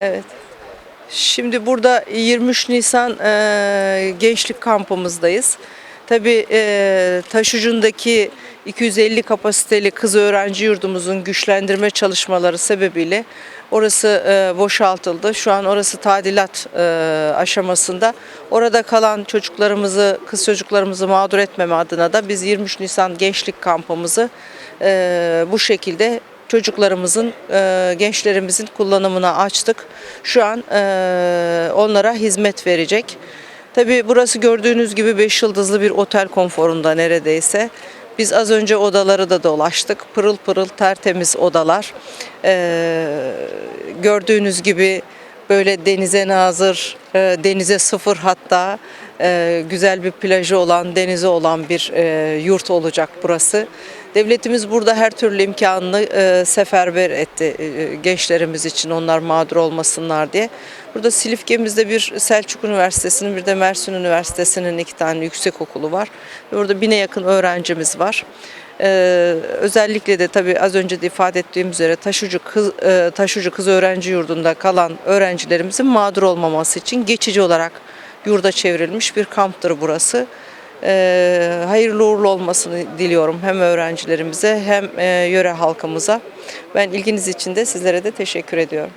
Evet. Şimdi burada 23 Nisan e, Gençlik Kampımızdayız. Tabii e, Taşucu'ndaki 250 kapasiteli kız öğrenci yurdumuzun güçlendirme çalışmaları sebebiyle orası e, boşaltıldı. Şu an orası tadilat e, aşamasında. Orada kalan çocuklarımızı, kız çocuklarımızı mağdur etmeme adına da biz 23 Nisan Gençlik Kampımızı e, bu şekilde çocuklarımızın, e, gençlerimizin kullanımına açtık. Şu an e, onlara hizmet verecek. Tabii burası gördüğünüz gibi 5 yıldızlı bir otel konforunda neredeyse. Biz az önce odaları da dolaştık. Pırıl pırıl tertemiz odalar. E, gördüğünüz gibi böyle denize nazır, denize sıfır hatta e, güzel bir plajı olan, denizi olan bir e, yurt olacak burası. Devletimiz burada her türlü imkanını e, seferber etti gençlerimiz için onlar mağdur olmasınlar diye. Burada Silifke'mizde bir Selçuk Üniversitesi'nin bir de Mersin Üniversitesi'nin iki tane yüksek okulu var. Burada bine yakın öğrencimiz var. Ee, özellikle de tabii az önce de ifade ettiğim üzere taşucu kız, e, taşucu kız öğrenci yurdunda kalan öğrencilerimizin mağdur olmaması için geçici olarak yurda çevrilmiş bir kamptır burası. Ee, hayırlı uğurlu olmasını diliyorum hem öğrencilerimize hem e, yöre halkımıza. Ben ilginiz için de sizlere de teşekkür ediyorum.